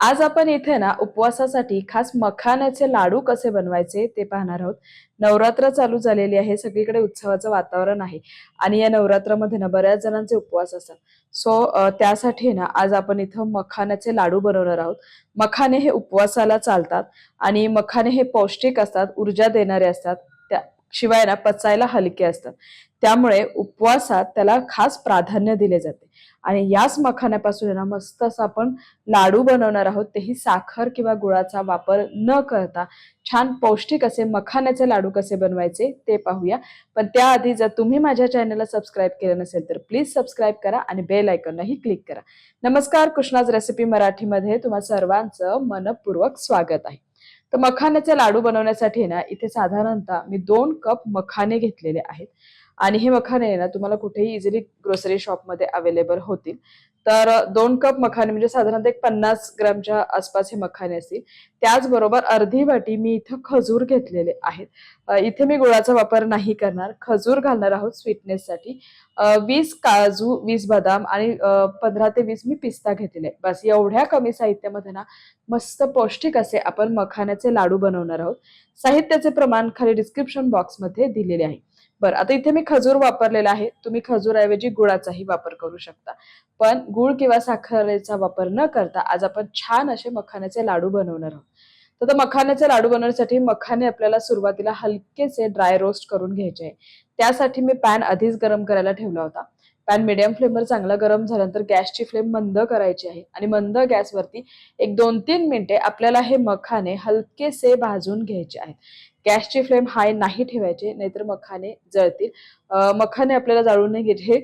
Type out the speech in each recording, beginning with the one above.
आज आपण इथे ना उपवासासाठी खास मखाण्याचे लाडू कसे बनवायचे ते पाहणार आहोत. नवरात्र चालू झालेली आहे. सगळीकडे उत्सवाचं वातावरण आहे. आणि या नवरात्रामध्ये ना बऱ्याच जणांचे उपवास असतात. सो त्यासाठी ना आज आपण इथं मखाण्याचे लाडू बनवणार आहोत. मखाने हे उपवासाला चालतात. आणि मखाने हे पौष्टिक असतात. ऊर्जा देणारे असतात. शिवाय ना पचायला हलके असतात. त्यामुळे उपवासात त्याला खास प्राधान्य दिले जाते. आणि याच मखाण्यापासून ना मस्त असं आपण लाडू बनवणार आहोत. तेही साखर किंवा गुळाचा वापर न करता छान पौष्टिक असे मखाण्याचे लाडू कसे बनवायचे ते पाहूया. पण त्याआधी जर तुम्ही माझ्या चॅनलला सबस्क्राईब केलं नसेल तर प्लीज सबस्क्राईब करा आणि बेल आयकॉनही क्लिक करा. नमस्कार कृष्णाज रेसिपी मराठीमध्ये तुम्हा सर्वांचं मनपूर्वक स्वागत आहे. तर मखाण्याचे लाडू बनवण्यासाठी ना इथे साधारणतः मी दोन कप मखाने घेतलेले आहेत. आणि हे मखाने ना तुम्हाला कुठेही इझिली ग्रोसरी शॉपमध्ये अवेलेबल होतील. तर दोन कप मखाने म्हणजे साधारणतः एक पन्नास ग्रामच्या आसपास हे मखाने असतील. त्याचबरोबर अर्धी वाटी मी इथं खजूर घेतलेले आहेत. इथे मी गुळाचा वापर नाही करणार. खजूर घालणार आहोत स्वीटनेससाठी. वीस काजू वीस बदाम आणि पंधरा ते वीस मी पिस्ता घेतलेले बस एवढ्या कमी साहित्यामध्ये ना मस्त पौष्टिक असे आपण मखाण्याचे लाडू बनवणार आहोत. साहित्याचे प्रमाण खाली डिस्क्रिप्शन बॉक्समध्ये दिलेले आहे. बरं आता इथे मी खजूर वापरलेला आहे. तुम्ही खजूरऐवजी गुळाचाही वापर करू शकता. पण गुळ किंवा साखरेचा वापर न करता आज आपण छान असे मखाण्याचे लाडू बनवणार आहोत. तर मखाण्याचे लाडू बनवण्यासाठी मखाने आपल्याला सुरुवातीला हलकेसे ड्राय रोस्ट करून घ्यायचे आहे. त्यासाठी मी पॅन आधीच गरम करायला ठेवला होता. पॅन मिडियम फ्लेमवर चांगला गरम झाल्यानंतर गॅसची फ्लेम मंद करायची आहे. आणि मंद गॅसवरती एक दोन तीन मिनिटे आपल्याला हे मखाने हलकेसे भाजून घ्यायचे आहेत. गॅसची फ्लेम हाय नाही ठेवायचे नाहीतर मखाने जळतील. मखाने आपल्याला जाळून नाही घ्यायचे.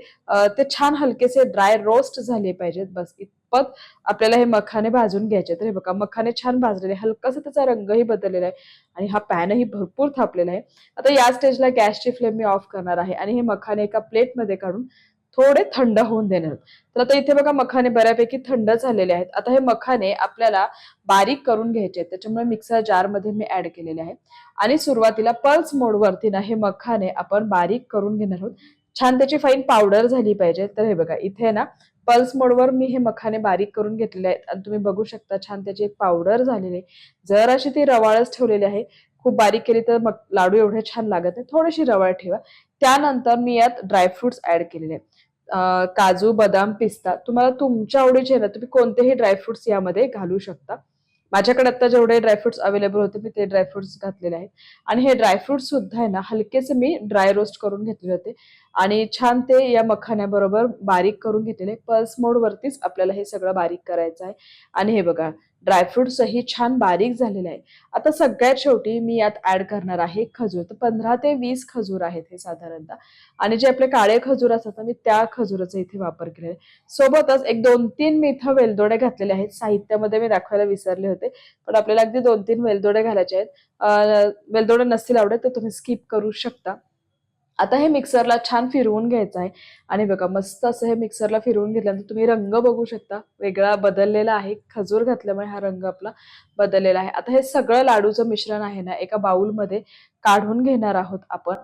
ते छान हलकेसे ड्राय रोस्ट झाले पाहिजेत. बस इतपत आपल्याला हे मखाने भाजून घ्यायचे तर हे बघा मखाने छान भाजलेले हलकासा त्याचा रंगही बदललेला आहे. आणि हा पॅनही भरपूर थापलेला आहे. आता या स्टेजला गॅसची फ्लेम मी ऑफ करणार आहे. आणि हे मखाने एका प्लेटमध्ये काढून थोडे थंड होऊन देणार तर आता इथे बघा मखाने बऱ्यापैकी थंड झालेले आहेत. आता हे मखाने आपल्याला बारीक करून घ्यायचे आहेत. त्याच्यामुळे मिक्सर जारमध्ये मी ऍड केलेले आहे. आणि सुरुवातीला पल्स मोडवरती ना हे मखाने आपण बारीक करून घेणार आहोत. छान त्याची फाईन पावडर झाली पाहिजे. तर हे बघा इथे ना पल्स मोडवर मी हे मखाने बारीक करून घेतलेले आहेत. आणि तुम्ही बघू शकता छान त्याची एक पावडर झालेली आहे. जर अशी ती रवाळच ठेवलेली आहे खूप बारीक केली तर मग लाडू एवढे छान लागत नाही. थोडीशी रवाळ ठेवा. त्यानंतर मी यात ड्रायफ्रुट्स ऍड केलेले आहेत. काजू बदाम पिस्ता. तुम्हाला तुमच्या आवडीचे ना तुम्ही कोणतेही ड्रायफ्रुट्स यामध्ये घालू शकता. माझ्याकडे आता जेवढे ड्रायफ्रुट्स अवेलेबल होते मी ते ड्रायफ्रुट्स घातलेले आहेत. आणि हे ड्रायफ्रुट्स सुद्धा आहे ना हलकेच मी ड्राय रोस्ट करून घेतले होते. आणि छान ते या मखाण्याबरोबर बारीक करून घेतलेले. पल्स मोडवरतीच आपल्याला हे सगळं बारीक करायचं आहे. आणि हे बघा ड्रायफ्रुट्सही छान बारीक झालेले आहे. आता सगळ्यात शेवटी मी यात ऍड करणार आहे खजूर. तर पंधरा ते वीस खजूर आहेत हे साधारणतः. आणि जे आपले काळे खजूर असतात मी त्या खजूराचा इथे वापर केलेला आहे. सोबतच एक दोन तीन मी इथं वेलदोडे घातलेले आहेत. साहित्यामध्ये मी दाखवायला विसरले होते पण आपल्याला अगदी दोन तीन वेलदोडे घालायचे आहेत. वेलदोडे नसतील आवडत तर तुम्ही स्किप करू शकता. आता हे मिक्सरला छान फिरवून घ्यायचं आहे आणि बघा मस्त असं हे मिक्सरला फिरवून घेतल्यानंतर तुम्ही रंग बघू शकता. वेगळा बदललेला आहे. खजूर घातल्यामुळे हा रंग आपला बदललेला आहे. आता हे सगळं लाडूचं मिश्रण आहे ना एका बाउलमध्ये काढून घेणार आहोत आपण.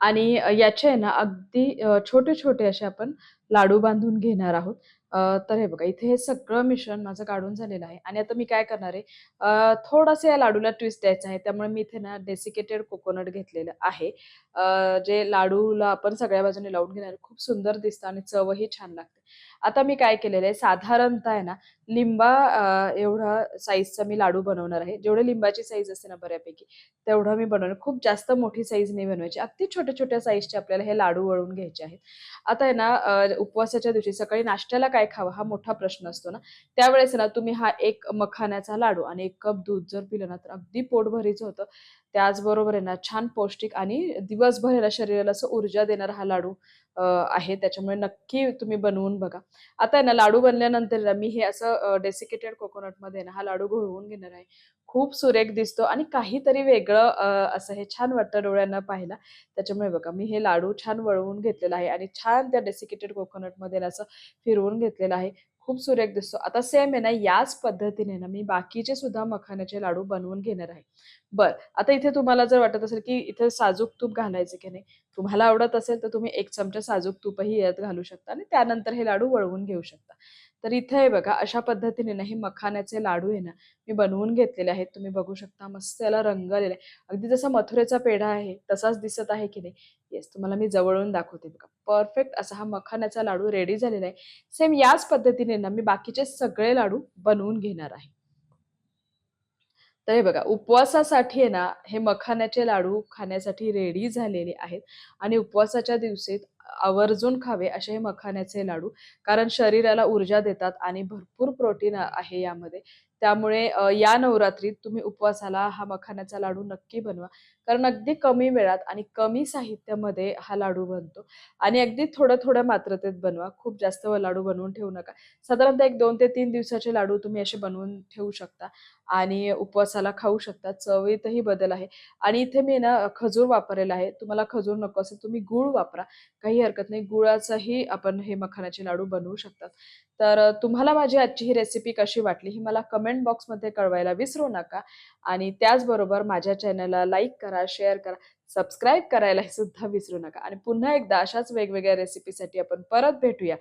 आणि याचे ना अगदी छोटे छोटे असे आपण लाडू बांधून घेणार आहोत. तर हे बघा इथे हे सगळं मिश्रण माझं काढून झालेलं आहे. आणि आता मी काय करणार आहे थोडासा या लाडूला ट्विस्ट द्यायचा आहे. त्यामुळे मी इथे ना डेसिकेटेड कोकोनट घेतलेलं आहे. जे लाडूला आपण सगळ्या बाजूने लावून घेणार खूप सुंदर दिसतं आणि चवही छान लागते. आता मी काय केलेलं आहे साधारणतः आहे ना लिंबा एवढा साईजचा मी लाडू बनवणार आहे. जेवढे लिंबाची साईज असते ना बऱ्यापैकी तेवढं मी बनवणार. खूप जास्त मोठी साईज नाही बनवायची. अगदी छोट्या छोट्या साईजचे आपल्याला हे लाडू वळून घ्यायचे आहेत. आता आहे ना उपवासाच्या दिवशी सकाळी नाश्त्याला काय खावं हा मोठा प्रश्न असतो ना. त्यावेळेस ना तुम्ही हा एक मखाण्याचा लाडू आणि एक कप दूध जर पिलं ना तर अगदी पोटभरीचं होतं. त्याचबरोबर आहे ना छान पौष्टिक आणि दिवसभर शरीराला असं ऊर्जा देणारा हा लाडू आहे. त्याच्यामुळे नक्की तुम्ही बनवून बघा. आता आहे ना लाडू बनल्यानंतर मी हे असं डेसिकेटेड कोकोनटमध्ये ना हा लाडू घोळवून घेणार आहे. खूप सुरेख दिसतो आणि काहीतरी वेगळं असं हे छान वाटतं डोळ्यांना पाहायला. त्याच्यामुळे बघा मी हे लाडू छान वळवून घेतलेला आहे आणि छान त्या डेसिकेटेड कोकोनटमध्ये असं फिरवून घेतलेलं आहे. खूप सुरेख दिसतो. आता सेम आहे ना याच पद्धतीने ना मी बाकीचे सुद्धा मखाण्याचे लाडू बनवून घेणार आहे. बर आता इथे तुम्हाला जर वाटत असेल की इथे साजूक तूप घालायचे की नाही तुम्हाला आवडत असेल तर तुम्ही एक चमचा साजूक तूपही यात घालू शकता आणि त्यानंतर हे लाडू वळवून घेऊ शकता. तर इथे आहे बघा अशा पद्धतीने ना हे मखाण्याचे लाडू आहे ना मी बनवून घेतलेले आहेत. तुम्ही बघू शकता मस्त याला रंग आलेला आहे. अगदी जसा मथुरेचा पेढा आहे तसाच दिसत आहे की नाही? येस तुम्हाला मी जवळून दाखवते बघा. परफेक्ट असा हा मखाण्याचा लाडू रेडी झालेला आहे. सेम याच पद्धतीने ना मी बाकीचे सगळे लाडू बनवून घेणार आहे. तर हे बघा उपवासासाठी आहे ना हे मखाण्याचे लाडू खाण्यासाठी रेडी झालेले आहेत. आणि उपवासाच्या दिवशी आवर्जून खावे असे हे मखाण्याचे लाडू कारण शरीराला ऊर्जा देतात आणि भरपूर प्रोटीन आहे यामध्ये. त्यामुळे या नवरात्रीत तुम्ही उपवासाला हा मखाण्याचा लाडू नक्की बनवा कारण अगदी कमी वेळात आणि कमी साहित्यामध्ये हा लाडू बनतो. आणि अगदी थोडं थोड्या मात्रतेत बनवा खूप जास्त लाडू बनवून ठेवू नका. साधारणतः एक दोन ते तीन दिवसाचे लाडू तुम्ही असे बनवून ठेवू शकता आणि उपवासाला खाऊ शकता. चवीतही बदल आहे. आणि इथे मी ना खजूर वापरलेला आहे. तुम्हाला खजूर नको असेल तुम्ही गूळ वापरा. काही काही हरकत नाही. गुळाचाही आपण हे मखानाचे लाडू बनवू शकतात. तर तुम्हाला माझी आजची ही रेसिपी कशी वाटली ही मला कमेंट बॉक्समध्ये कळवायला विसरू नका. आणि त्याचबरोबर माझ्या चॅनलला लाईक करा शेअर करा सबस्क्राईब करायलाही सुद्धा विसरू नका. आणि पुन्हा एकदा अशाच वेगवेगळ्या रेसिपीसाठी आपण परत भेटूया.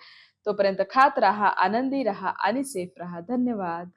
तोपर्यंत खात राहा आनंदी राहा आणि सेफ राहा. धन्यवाद.